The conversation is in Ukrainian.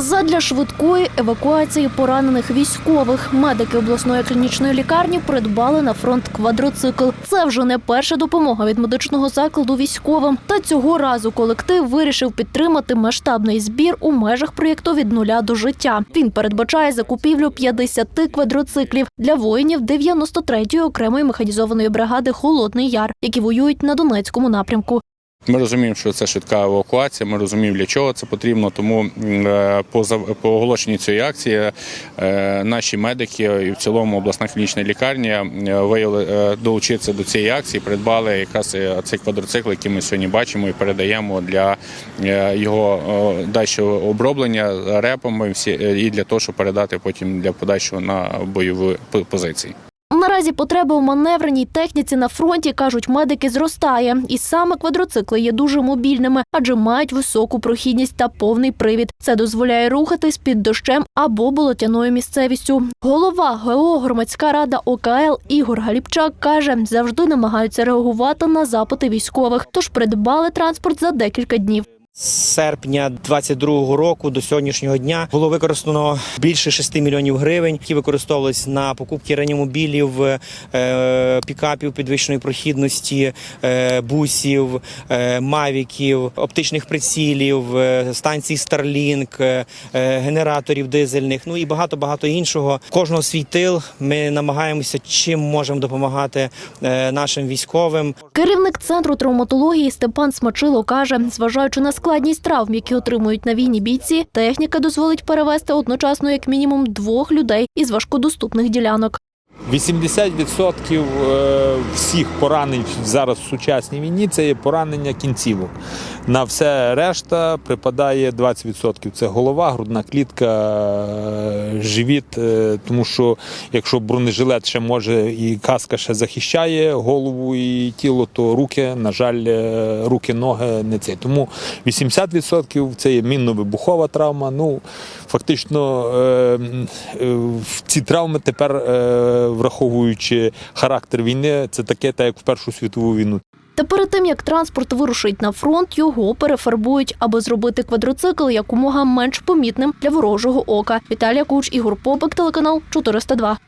Задля швидкої евакуації поранених військових медики обласної клінічної лікарні придбали на фронт квадроцикл. Це вже не перша допомога від медичного закладу військовим. Та цього разу колектив вирішив підтримати масштабний збір у межах проєкту від нуля до життя. Він передбачає закупівлю 50 квадроциклів для воїнів 93-ї окремої механізованої бригади Холодний Яр, які воюють на Донецькому напрямку. Ми розуміємо, що це швидка евакуація. Ми розуміємо, для чого це потрібно. Тому е, по оголошенні цієї акції е, наші медики і в цілому обласна клінічна лікарня е, виявили долучитися до цієї акції. Придбали якраз цей квадроцикл, який ми сьогодні бачимо, і передаємо для його дальшого оброблення репами і для того, щоб передати потім для подальшого на бойові по- позиції. Наразі потреба у маневреній техніці на фронті, кажуть медики, зростає. І саме квадроцикли є дуже мобільними, адже мають високу прохідність та повний привід. Це дозволяє рухатись під дощем або болотяною місцевістю. Голова ГО громадська рада ОКЛ Ігор Галіпчак каже, завжди намагаються реагувати на запити військових, тож придбали транспорт за декілька днів. Серпня 22-го року до сьогоднішнього дня було використано більше 6 мільйонів гривень, які використовувались на покупки реанімобілів, е, пікапів підвищеної прохідності, е, бусів, е, мавіків, оптичних прицілів, станцій Starlink, генераторів дизельних, ну і багато багато іншого. Кожного свій тил. Ми намагаємося чим можемо допомагати нашим військовим. Керівник центру травматології Степан Смачило каже, зважаючи на складність травм, які отримують на війні бійці, техніка дозволить перевезти одночасно як мінімум двох людей із важкодоступних ділянок. 80% е, всіх поранень зараз в сучасній війні це є поранення кінцівок. На все решта припадає 20%. Це голова, грудна клітка, е, живіт. е, Тому що якщо бронежилет ще може і каска ще захищає голову і тіло, то руки, на жаль, руки, ноги не це. Тому 80% це є мінно-вибухова травма. Ну фактично е, е, ці травми тепер, е, враховуючи характер війни, це таке, так як в Першу світову війну. Та перед тим як транспорт вирушить на фронт, його перефарбують, аби зробити квадроцикл якомога менш помітним для ворожого ока. Віталія Куч, Ігор Попик, телеканал 402.